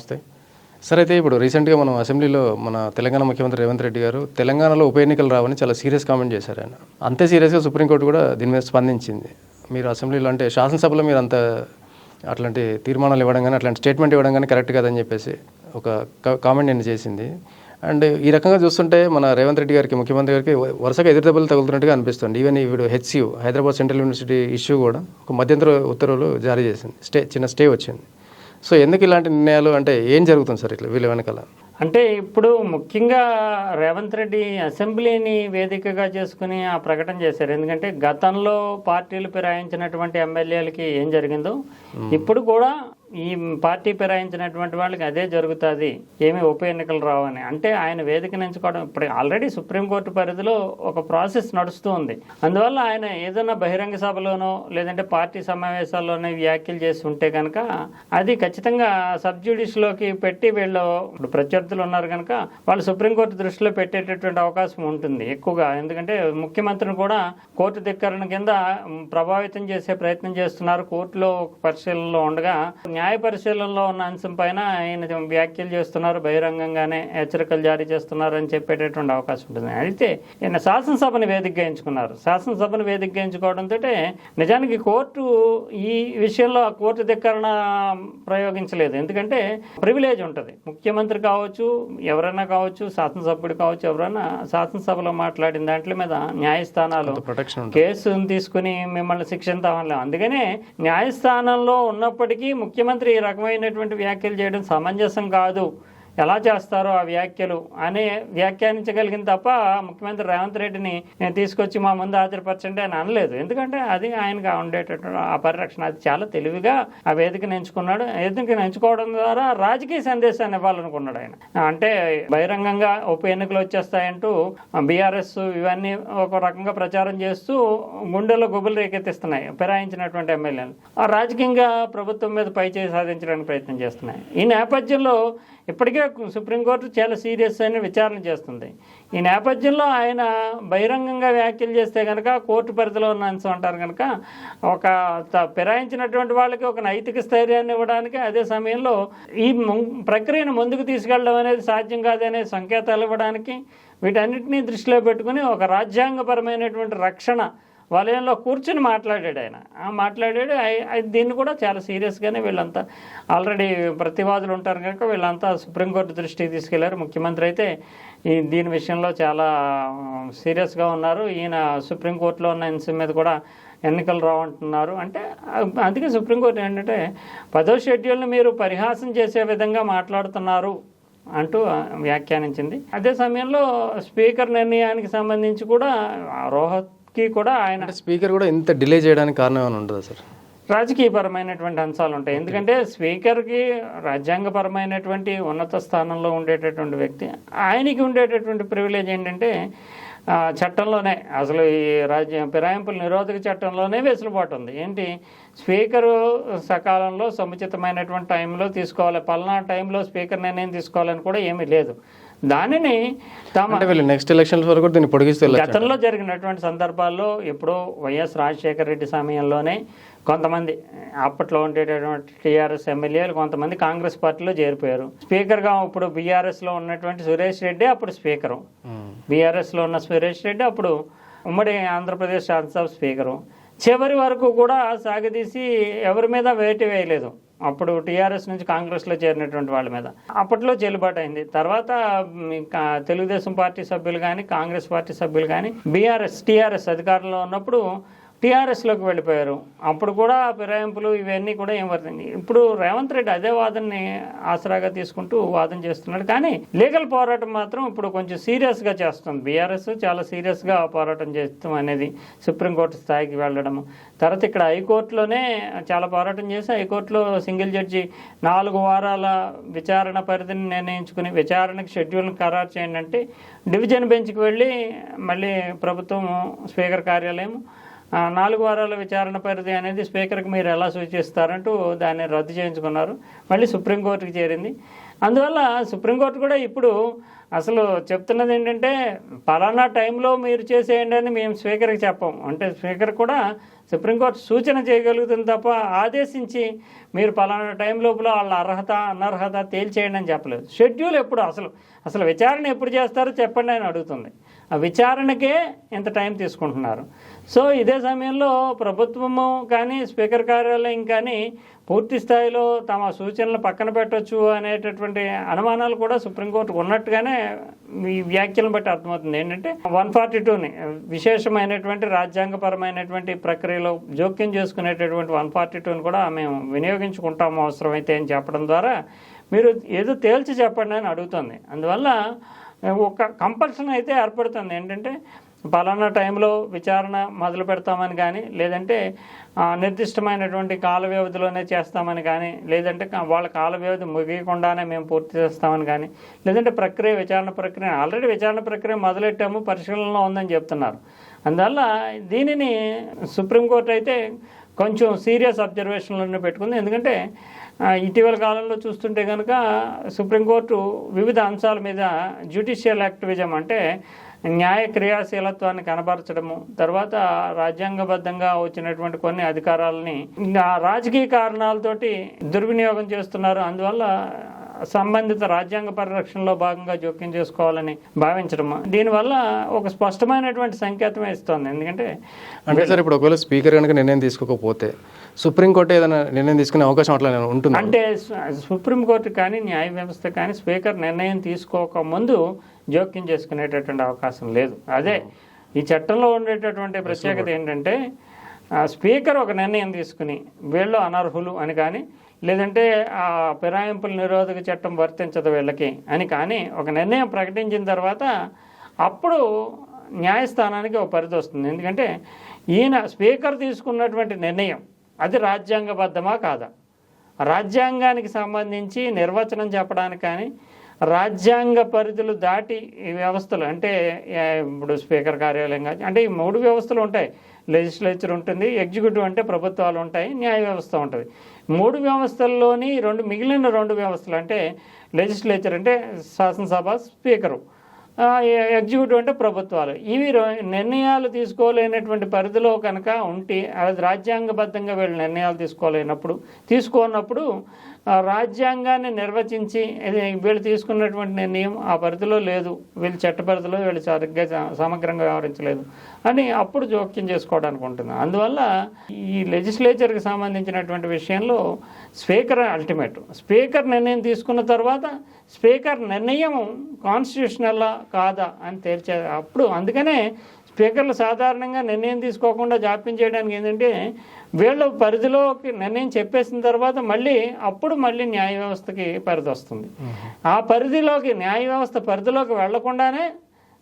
నమస్తే సార్ అయితే ఇప్పుడు రీసెంట్గా మనం అసెంబ్లీలో మన తెలంగాణ ముఖ్యమంత్రి రేవంత్ రెడ్డి గారు తెలంగాణలో ఉప ఎన్నికలు రావని చాలా సీరియస్ కామెంట్ చేశారు ఆయన. అంతే సీరియస్గా సుప్రీంకోర్టు కూడా దీని మీద స్పందించింది. మీరు అసెంబ్లీలో అంటే శాసనసభలో మీరు అంత అట్లాంటి తీర్మానాలు ఇవ్వడం కానీ అట్లాంటి స్టేట్మెంట్ ఇవ్వడం కానీ కరెక్ట్ కాదని చెప్పేసి ఒక కామెంట్ నేను చేసింది. అండ్ ఈ రకంగా చూస్తుంటే మన రేవంత్ రెడ్డి గారికి ముఖ్యమంత్రి గారికి వరుసగా ఎదురుదెబ్బలు తగులుతున్నట్టుగా అనిపిస్తుంది. ఈవెన్ ఇప్పుడు HCU Hyderabad central university issue కూడా ఒక మధ్యంతర ఉత్తర్వులు జారీ చేసింది. స్టే చిన్న స్టే వచ్చింది. సో ఎందుకు ఇలాంటి నిర్ణయాలు? అంటే ఏం జరుగుతుంది సార్ ఇట్లా వీళ్ళ వెనకాల? అంటే ఇప్పుడు ముఖ్యంగా రేవంత్ రెడ్డి అసెంబ్లీని వేదికగా చేసుకుని ఆ ప్రకటన చేశారు. ఎందుకంటే గతంలో పార్టీలు ఫిరాయించినటువంటి ఎమ్మెల్యేలకి ఏం జరిగిందో ఇప్పుడు కూడా ఈ పార్టీ ఫిరాయించినటువంటి వాళ్ళకి అదే జరుగుతుంది. ఏమి ఉప ఎన్నికలు రావని. అంటే ఆయన వేదిక నుంచుకోవడం ఇప్పుడు ఆల్రెడీ సుప్రీంకోర్టు పరిధిలో ఒక ప్రాసెస్ నడుస్తూ ఉంది. అందువల్ల ఆయన ఏదైనా బహిరంగ సభలోనో లేదంటే పార్టీ సమావేశాల్లోనే వ్యాఖ్యలు చేసి ఉంటే కనుక అది ఖచ్చితంగా సబ్ పెట్టి వీళ్ళు ఇప్పుడు ప్రత్యర్థులు ఉన్నారు కనుక వాళ్ళు సుప్రీంకోర్టు దృష్టిలో పెట్టేటటువంటి అవకాశం ఉంటుంది ఎక్కువగా. ఎందుకంటే ముఖ్యమంత్రిని కూడా కోర్టు ధిక్కరణ కింద ప్రభావితం చేసే ప్రయత్నం చేస్తున్నారు. కోర్టులో పరిశీలనలో ఉండగా న్యాయ పరిశీలనలో ఉన్న అంశం పైన ఆయన వ్యాఖ్యలు చేస్తున్నారు బహిరంగంగానే హెచ్చరికలు జారీ చేస్తున్నారు అని చెప్పేటటువంటి అవకాశం ఉంటుంది. అయితే ఈయన శాసనసభను వేదికగా ఎంచుకున్నారు. శాసనసభను వేదికగా ఎంచుకోవడంతో నిజానికి కోర్టు ఈ విషయంలో ఆ కోర్టు ధిక్కరణ ప్రయోగించలేదు. ఎందుకంటే ప్రివిలేజ్ ఉంటుంది. ముఖ్యమంత్రి కావచ్చు ఎవరైనా కావచ్చు శాసనసభ్యుడు కావచ్చు ఎవరైనా శాసనసభలో మాట్లాడిన దాంట్లో మీద న్యాయస్థానాలు కేసును తీసుకుని మిమ్మల్ని శిక్షించామని అందుకనే న్యాయస్థానంలో ఉన్నప్పటికీ ముఖ్యమంత్రి ఈ రకమైనటువంటి వ్యాఖ్యలు చేయడం సమంజసం కాదు. ఎలా చేస్తారో ఆ వ్యాఖ్యలు అని వ్యాఖ్యానించగలిగింది తప్ప ముఖ్యమంత్రి రేవంత్ రెడ్డిని తీసుకొచ్చి మా ముందు హాజరుపరచండి అని అనలేదు. ఎందుకంటే అది ఆయనకు ఉండేటటువంటి ఆ పరిరక్షణ అది చాలా తెలివిగా ఆ వేదికను ఎంచుకున్నాడు. వేదికను ఎంచుకోవడం ద్వారా రాజకీయ సందేశాన్ని ఇవ్వాలనుకున్నాడు ఆయన. అంటే బహిరంగంగా ఉప ఎన్నికలు వచ్చేస్తాయంటూ బీఆర్ఎస్ ఇవన్నీ ఒక రకంగా ప్రచారం చేస్తూ గుండెల్లో గుబులు రేకెత్తిస్తున్నాయి ఫిరాయించినటువంటి ఎమ్మెల్యేలు. ఆ రాజకీయంగా ప్రభుత్వం మీద పై చేయి సాధించడానికి ప్రయత్నం చేస్తున్నాయి. ఈ నేపథ్యంలో ఇప్పటికే సుప్రీంకోర్టు చాలా సీరియస్ అయిన విచారణ చేస్తుంది. ఈ నేపథ్యంలో ఆయన బహిరంగంగా వ్యాఖ్యలు చేస్తే కనుక కోర్టు పరిధిలో ఉన్న అంశం అంటారు కనుక ఒక ఫిరాయించినటువంటి వాళ్ళకి ఒక నైతిక స్థైర్యాన్ని ఇవ్వడానికి అదే సమయంలో ఈ ప్రక్రియను ముందుకు తీసుకెళ్ళడం అనేది సాధ్యం కాదనే సంకేతాలు ఇవ్వడానికి వీటన్నిటినీ దృష్టిలో పెట్టుకుని ఒక రాజ్యాంగపరమైనటువంటి రక్షణ వలయంలో కూర్చుని మాట్లాడాడు ఆయన. ఆ మాట్లాడాడు దీన్ని కూడా చాలా సీరియస్గానే వీళ్ళంతా ఆల్రెడీ ప్రతివాదులు ఉంటారు కనుక వీళ్ళంతా సుప్రీంకోర్టు దృష్టికి తీసుకెళ్ళారు. ముఖ్యమంత్రి అయితే ఈ దీని విషయంలో చాలా సీరియస్గా ఉన్నారు. ఈయన సుప్రీంకోర్టులో ఉన్న అంశం మీద కూడా ఎన్నికలు రావంటున్నారు. అంటే అందుకే సుప్రీంకోర్టు ఏంటంటే పదో షెడ్యూల్ని మీరు పరిహాసం చేసే విధంగా మాట్లాడుతున్నారు అంటూ వ్యాఖ్యానించింది. అదే సమయంలో స్పీకర్ నిర్ణయానికి సంబంధించి కూడా రోహత్ రోహత్కి కూడా ఆయన స్పీకర్ కూడా ఇంత డిలే చేయడానికి కారణం ఏమైనా ఉంటుందా సార్? రాజకీయపరమైనటువంటి అంశాలు ఉంటాయి ఎందుకంటే స్పీకర్కి రాజ్యాంగపరమైనటువంటి ఉన్నత స్థానంలో ఉండేటటువంటి వ్యక్తి ఆయనకి ఉండేటటువంటి ప్రివిలేజ్ ఏంటంటే చట్టంలోనే అసలు ఈ రాజ్య ఫిరాయింపుల నిరోధక చట్టంలోనే వెసులుబాటు ఉంది. ఏంటి? స్పీకరు సకాలంలో సముచితమైనటువంటి టైంలో తీసుకోవాలి. పలానా టైంలో స్పీకర్ నిర్ణయం తీసుకోవాలని కూడా ఏమీ లేదు. దానిని తమ వీళ్ళు నెక్స్ట్ ఎలక్షన్స్ వరకు దీన్ని పొడిగిస్తూ వెళ్ళచ్చు గతంలో జరిగినటువంటి సందర్భాల్లో ఎప్పుడో వైఎస్ రాజశేఖర రెడ్డి సమయంలోనే కొంతమంది అప్పట్లో ఉండేటటువంటి టీఆర్ఎస్ ఎమ్మెల్యేలు కొంతమంది కాంగ్రెస్ పార్టీలో చేరిపోయారు. స్పీకర్గా ఇప్పుడు బీఆర్ఎస్లో ఉన్నటువంటి సురేష్ రెడ్డి అప్పుడు స్పీకరు. బీఆర్ఎస్లో ఉన్న సురేష్ రెడ్డి అప్పుడు ఉమ్మడి ఆంధ్రప్రదేశ్ శాసనసభ స్పీకరు. చివరి వరకు కూడా సాగదీసి ఎవరి మీద వేటి వేయలేదు. అప్పుడు టీఆర్ఎస్ నుంచి కాంగ్రెస్లో చేరినటువంటి వాళ్ళ మీద. అప్పట్లో చెల్లుబాటు అయింది తర్వాత తెలుగుదేశం పార్టీ సభ్యులు కానీ కాంగ్రెస్ పార్టీ సభ్యులు కానీ బీఆర్ఎస్ టీఆర్ఎస్ అధికారంలో ఉన్నప్పుడు టీఆర్ఎస్లోకి వెళ్ళిపోయారు. అప్పుడు కూడా ఫిరాయింపులు ఇవన్నీ కూడా ఏం వర్తింది ఇప్పుడు రేవంత్ రెడ్డి అదే వాదనని ఆసరాగా తీసుకుంటూ వాదన చేస్తున్నాడు. కానీ లీగల్ పోరాటం మాత్రం ఇప్పుడు కొంచెం సీరియస్గా చేస్తుంది. బీఆర్ఎస్ చాలా సీరియస్గా పోరాటం చేస్తాం అనేది సుప్రీంకోర్టు స్థాయికి వెళ్ళడం. తర్వాత ఇక్కడ హైకోర్టులోనే చాలా పోరాటం చేసి హైకోర్టులో సింగిల్ జడ్జి నాలుగు వారాల విచారణ పరిధిని నిర్ణయించుకుని విచారణకు షెడ్యూల్ని ఖరారు చేయండి అంటే డివిజన్ బెంచ్కి వెళ్ళి మళ్ళీ ప్రభుత్వం స్పీకర్ కార్యాలయం నాలుగు వారాల విచారణ పరిధి అనేది స్పీకర్కి మీరు ఎలా సూచిస్తారంటూ దాన్ని రద్దు చేయించుకున్నారు. మళ్ళీ సుప్రీంకోర్టుకి చేరింది. అందువల్ల సుప్రీంకోర్టు కూడా ఇప్పుడు అసలు చెప్తున్నది ఏంటంటే పలానా టైంలో మీరు చేసేయండి అని మేము స్పీకర్కి చెప్పం. అంటే స్పీకర్ కూడా సుప్రీంకోర్టు సూచన చేయగలుగుతుంది తప్ప ఆదేశించి మీరు పలానా టైం లోపల వాళ్ళ అర్హత అనర్హత తేల్చేయండి అని చెప్పలేదు. షెడ్యూల్ ఎప్పుడు అసలు అసలు విచారణ ఎప్పుడు చేస్తారో చెప్పండి అని అడుగుతుంది. విచారణకే ఇంత టైం తీసుకుంటున్నారు. సో ఇదే సమయంలో ప్రభుత్వము కానీ స్పీకర్ కార్యాలయం కానీ పూర్తి స్థాయిలో తమ సూచనలు పక్కన పెట్టవచ్చు అనేటటువంటి అనుమానాలు కూడా సుప్రీంకోర్టుకు ఉన్నట్టుగానే ఈ వ్యాఖ్యలను బట్టి అర్థమవుతుంది. ఏంటంటే వన్ ఫార్టీ టూని విశేషమైనటువంటి రాజ్యాంగపరమైనటువంటి ప్రక్రియలో జోక్యం చేసుకునేటటువంటి వన్ ఫార్టీ టూని కూడా మేము వినియోగించుకుంటాము అవసరమైతే అని చెప్పడం ద్వారా మీరు ఏదో తేల్చి చెప్పండి అని అడుగుతుంది. అందువల్ల ఒక కంపల్సన్ అయితే ఏర్పడుతుంది. ఏంటంటే పలానా టైంలో విచారణ మొదలు పెడతామని కానీ లేదంటే నిర్దిష్టమైనటువంటి కాల వ్యవధిలోనే చేస్తామని కానీ లేదంటే వాళ్ళ కాల వ్యవధి ముగియకుండానే మేము పూర్తి చేస్తామని కానీ లేదంటే ప్రక్రియ విచారణ ప్రక్రియ ఆల్రెడీ విచారణ ప్రక్రియ మొదలెట్టాము పరిశీలనలో ఉందని చెప్తున్నారు. అందువల్ల దీనిని సుప్రీంకోర్టు అయితే కొంచెం సీరియస్ అబ్జర్వేషన్లను పెట్టుకుంది. ఎందుకంటే ఇటీవల కాలంలో చూస్తుంటే కనుక సుప్రీంకోర్టు వివిధ అంశాల మీద జ్యుడిషియల్ యాక్టివిజం అంటే న్యాయ క్రియాశీలత్వాన్ని కనబరచడము తర్వాత రాజ్యాంగబద్ధంగా వచ్చినటువంటి కొన్ని అధికారాలని రాజకీయ కారణాలతోటి దుర్వినియోగం చేస్తున్నారు. అందువల్ల సంబంధిత రాజ్యాంగ పరిరక్షణలో భాగంగా జోక్యం చేసుకోవాలని భావించడం దీనివల్ల ఒక స్పష్టమైనటువంటి సంకేతమే ఇస్తోంది. ఎందుకంటే అంటే సార్ ఇప్పుడు ఒకవేళ స్పీకర్ కనుక నిర్ణయం తీసుకోకపోతే సుప్రీంకోర్టు ఏదైనా నిర్ణయం తీసుకునే అవకాశం అట్లా ఉంటుంది? అంటే సుప్రీంకోర్టు కానీ న్యాయ వ్యవస్థ కానీ స్పీకర్ నిర్ణయం తీసుకోక ముందు జోక్యం చేసుకునేటటువంటి అవకాశం లేదు. అదే ఈ చట్టంలో ఉండేటటువంటి ప్రత్యేకత ఏంటంటే స్పీకర్ ఒక నిర్ణయం తీసుకుని వీళ్ళు అనర్హులు అని కానీ లేదంటే ఆ ఫిరాయింపుల నిరోధక చట్టం వర్తించదు వీళ్ళకి అని కానీ ఒక నిర్ణయం ప్రకటించిన తర్వాత అప్పుడు న్యాయస్థానానికి ఒక పరిధి వస్తుంది. ఎందుకంటే ఈయన స్పీకర్ తీసుకున్నటువంటి నిర్ణయం అది రాజ్యాంగబద్ధమా కాదా? రాజ్యాంగానికి సంబంధించి నిర్వచనం చెప్పడానికి కానీ రాజ్యాంగ పరిధులు దాటి ఈ వ్యవస్థలు అంటే ఇప్పుడు స్పీకర్ కార్యాలయం కానీ అంటే ఈ మూడు వ్యవస్థలు ఉంటాయి. లెజిస్లేచర్ ఉంటుంది ఎగ్జిక్యూటివ్ అంటే ప్రభుత్వాలు ఉంటాయి న్యాయ వ్యవస్థ ఉంటుంది. మూడు వ్యవస్థల్లోని రెండు మిగిలిన రెండు వ్యవస్థలు అంటే లెజిస్లేచర్ అంటే శాసనసభ స్పీకరు. ఎగ్జిక్యూటివ్ అంటే ప్రభుత్వాలు. ఇవి నిర్ణయాలు తీసుకోలేనటువంటి పరిధిలో కనుక ఉంటే అది రాజ్యాంగబద్ధంగా వీళ్ళు నిర్ణయాలు తీసుకోలేనప్పుడు తీసుకున్నప్పుడు రాజ్యాంగాన్ని నిర్వచించి వీళ్ళు తీసుకున్నటువంటి నిర్ణయం ఆ పరిధిలో లేదు. వీళ్ళు చట్ట పరిధిలో వీళ్ళు సరిగ్గా సమగ్రంగా వ్యవహరించలేదు అని అప్పుడు జోక్యం చేసుకోవడానికి ఉంటుంది. అందువల్ల ఈ లెజిస్లేచర్కి సంబంధించినటువంటి విషయంలో స్పీకర్ అల్టిమేట్ స్పీకర్ నిర్ణయం తీసుకున్న తర్వాత స్పీకర్ నిర్ణయం కాన్స్టిట్యూషనల్లా కాదా అని తేల్చే అప్పుడు అందుకనే స్పీకర్లు సాధారణంగా నిర్ణయం తీసుకోకుండా జాప్యం చేయడానికి ఏంటంటే వీళ్ళ పరిధిలోకి నిర్ణయం చెప్పేసిన తర్వాత మళ్ళీ అప్పుడు మళ్ళీ న్యాయ వ్యవస్థకి పరిధి వస్తుంది. ఆ పరిధిలోకి న్యాయ వ్యవస్థ పరిధిలోకి వెళ్ళకుండానే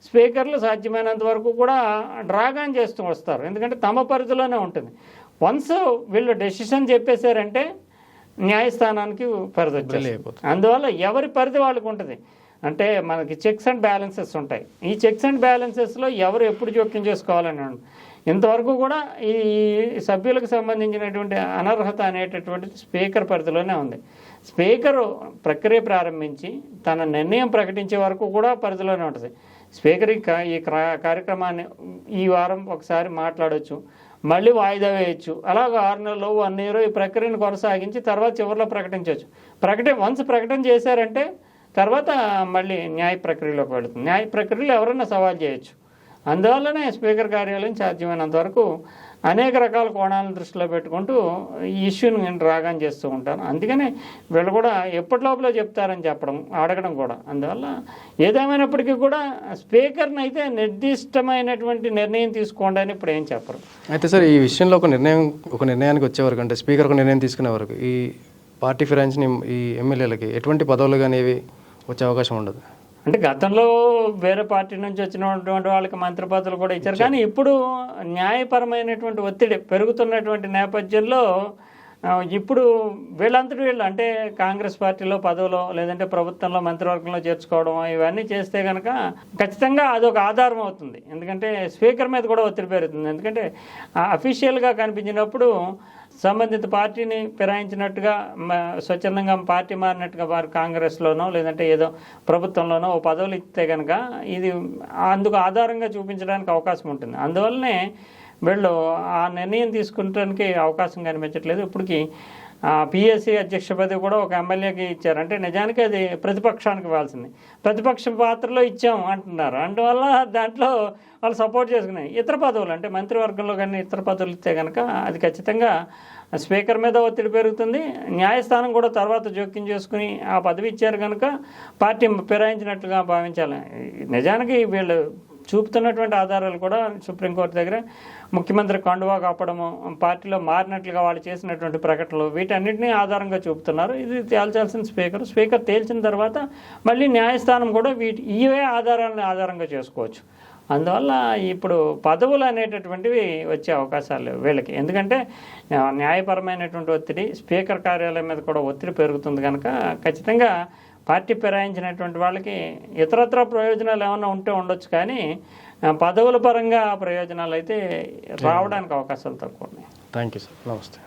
స్పీకర్లు సాధ్యమైనంత వరకు కూడా డ్రాగాన్ చేస్తూ వస్తారు. ఎందుకంటే తమ పరిధిలోనే ఉంటుంది. వన్స్ వీళ్ళు డెసిషన్ చెప్పేశారంటే న్యాయస్థానానికి పరిధి వచ్చేస్తుంది. అందువల్ల ఎవరి పరిధి వాళ్ళకు ఉంటుంది? అంటే మనకి చెక్స్ అండ్ బ్యాలెన్సెస్ ఉంటాయి. ఈ చెక్స్ అండ్ బ్యాలెన్సెస్లో ఎవరు ఎప్పుడు జోక్యం చేసుకోవాలని ఇంతవరకు కూడా ఈ సభ్యులకు సంబంధించినటువంటి అనర్హత అనేటటువంటిది స్పీకర్ పరిధిలోనే ఉంది. స్పీకరు ప్రక్రియ ప్రారంభించి తన నిర్ణయం ప్రకటించే వరకు కూడా పరిధిలోనే ఉంటుంది. స్పీకర్ ఈ ఈ క్రా- కార్యక్రమాన్ని ఈ వారం ఒకసారి మాట్లాడవచ్చు మళ్ళీ వాయిదా వేయచ్చు. అలాగ ఆరు నెలలో వన్ ఇయర్ ఈ ప్రక్రియను కొనసాగించి తర్వాత చివరిలో ప్రకటించవచ్చు ప్రకటన వన్స్ ప్రకటన చేశారంటే తర్వాత మళ్ళీ న్యాయ ప్రక్రియలోకి వెళుతుంది. న్యాయ ప్రక్రియలో ఎవరైనా సవాల్ చేయొచ్చు. అందువల్లనే స్పీకర్ కార్యాలయం సాధ్యమైనంత వరకు అనేక రకాల కోణాలను దృష్టిలో పెట్టుకుంటూ ఈ ఇష్యూని నేను రాగాం చేస్తూ ఉంటాను. అందుకనే వీళ్ళు కూడా ఎప్పటి లోపల చెప్తారని చెప్పడం అడగడం కూడా. అందువల్ల ఏదేమైనప్పటికీ కూడా స్పీకర్ని అయితే నిర్దిష్టమైనటువంటి నిర్ణయం తీసుకోండి అని ఇప్పుడు ఏం చెప్పరు. అయితే సార్ ఈ విషయంలో ఒక నిర్ణయం ఒక నిర్ణయానికి వచ్చే వరకు అంటే స్పీకర్ ఒక నిర్ణయం తీసుకునే వరకు ఈ పార్టీ ఫిరాయించిన ఈ ఎమ్మెల్యేలకి ఎటువంటి పదవులు కానీ వచ్చే అవకాశం ఉండదు. అంటే గతంలో వేరే పార్టీ నుంచి వచ్చినటువంటి వాళ్ళకి మంత్రి పదవులు కూడా ఇచ్చారు. కానీ ఇప్పుడు న్యాయపరమైనటువంటి ఒత్తిడి పెరుగుతున్నటువంటి నేపథ్యంలో ఇప్పుడు వీళ్ళంతటి వీళ్ళు అంటే కాంగ్రెస్ పార్టీలో పదవిలో లేదంటే ప్రభుత్వంలో మంత్రివర్గంలో చేర్చుకోవడం ఇవన్నీ చేస్తే కనుక ఖచ్చితంగా అదొక ఆధారం అవుతుంది. ఎందుకంటే స్పీకర్ మీద కూడా ఒత్తిడి పెరుగుతుంది. ఎందుకంటే అఫీషియల్గా కనిపించినప్పుడు సంబంధిత పార్టీని ఫిరాయించినట్టుగా మ- స్వచ్ఛందంగా పార్టీ మారినట్టుగా వారు కాంగ్రెస్లోనో లేదంటే ఏదో ప్రభుత్వంలోనో ఓ పదవులు ఇస్తే కనుక ఇది అందుకు ఆధారంగా చూపించడానికి అవకాశం ఉంటుంది. అందువల్లనే వీళ్ళు ఆ నిర్ణయం తీసుకుంటానికి అవకాశం కనిపించట్లేదు. ఇప్పటికి పిఎస్సి అధ్యక్ష పదవి కూడా ఒక ఎమ్మెల్యేకి ఇచ్చారు. అంటే నిజానికి అది ప్రతిపక్షానికి ఇవ్వాల్సింది ప్రతిపక్ష పాత్రలో ఇచ్చాం అంటున్నారు. అందువల్ల దాంట్లో వాళ్ళు సపోర్ట్ చేసుకున్నాయి. ఇతర పదవులు అంటే మంత్రివర్గంలో కానీ ఇతర పదవులు ఇస్తే కనుక అది ఖచ్చితంగా స్పీకర్ మీద ఒత్తిడి పెరుగుతుంది. న్యాయస్థానం కూడా తర్వాత జోక్యం చేసుకుని ఆ పదవి ఇచ్చారు కనుక పార్టీ ఫిరాయించినట్లుగా భావించాలి. నిజానికి వీళ్ళు చూపుతున్నటువంటి ఆధారాలు కూడా సుప్రీంకోర్టు దగ్గర ముఖ్యమంత్రి కండువా కాపడము పార్టీలో మారినట్లుగా వాళ్ళు చేసినటువంటి ప్రకటనలు వీటన్నిటిని ఆధారంగా చూపుతున్నారు. ఇది తేల్చాల్సిన స్పీకర్ స్పీకర్ తేల్చిన తర్వాత మళ్ళీ న్యాయస్థానం కూడా వీటి ఇవే ఆధారాలను ఆధారంగా చేసుకోవచ్చు. అందువల్ల ఇప్పుడు పదవులు అనేటటువంటివి వచ్చే అవకాశాలు వీళ్ళకి. ఎందుకంటే న్యాయపరమైనటువంటి ఒత్తిడి స్పీకర్ కార్యాలయం మీద కూడా ఒత్తిడి పెరుగుతుంది కనుక ఖచ్చితంగా పార్టీ ఫిరాయించినటువంటి వాళ్ళకి ఇతరత్ర ప్రయోజనాలు ఏమైనా ఉంటే ఉండొచ్చు కానీ పదవుల పరంగా ప్రయోజనాలు అయితే రావడానికి అవకాశాలు తక్కువ ఉన్నాయి. Thank you sir. నమస్తే.